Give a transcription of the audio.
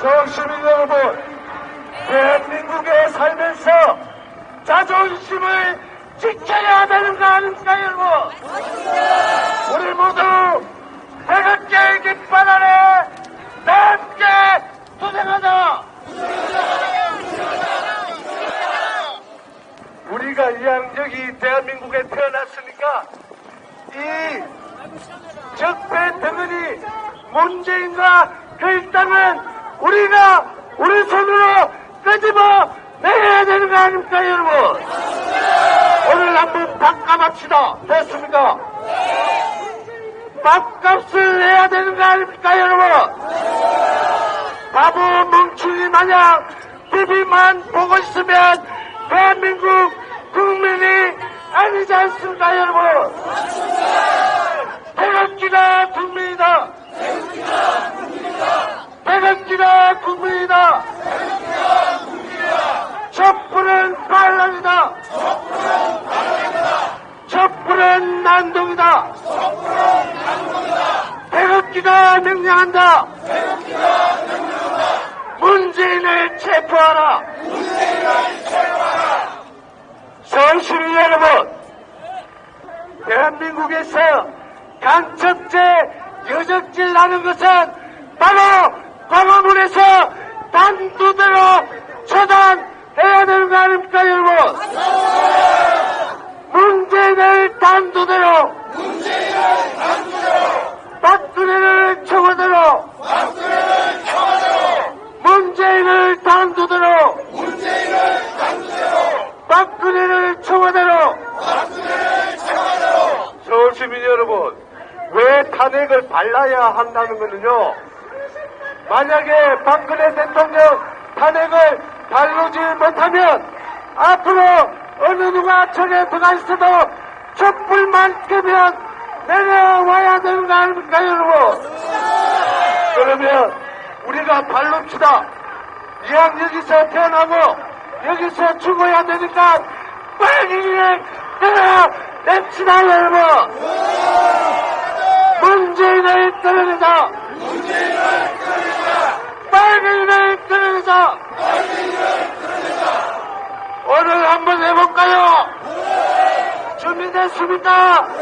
서울시민 여러분, 대한민국에 살면서 자존심을 지켜야 되는 거 아닙니까, 여러분? 우리 모두 태극기 깃발 아래 다 함께 도생하자! 우리가 이왕 여기 대한민국에 태어났으니까 이 적폐 덩어리 문재인과 그 일당은 우리가 우리 손으로 끄집어 내야 되는 거 아닙니까 여러분? 오늘 한번 밥값합시다. 됐습니까? 밥값을 내야 되는 거 아닙니까 여러분? 바보 멍충이 마냥 TV만 보고 있으면 대한민국 국민이 아니지 않습니까 여러분? 태극기가 국민이다. 태극기가 국민이다. 촛불은 반란이다. 촛불은 난동이다. 태극기가 명령한다. 문재인을 체포하라. 서울시민 여러분, 대한민국에서 간첩죄 여적질 나는 것은 바로 광화문에서 단두대로 처단해야 되는 거 아닙니까 여러분 문재인을 단두대로 박근혜를 청와대로 문재인을 단두대로 박근혜를 청와대로. 서울 시민 여러분, 왜 탄핵을 발라야 한다는 것은요, 만약에 박근혜 대통령 탄핵을 발르지 못하면 앞으로 어느 누가 전에 들어가 있어도 끄면 내려와야 되는 거 아닙니까, 여러분? 그러면 우리가 발릅시다. 이왕 여기서 태어나고 여기서 죽어야 되니까 빨리 끌어냅시다 여러분 문재인을 끌어내자 빨갱이를 끌어내자 오늘 한번 해볼까요 하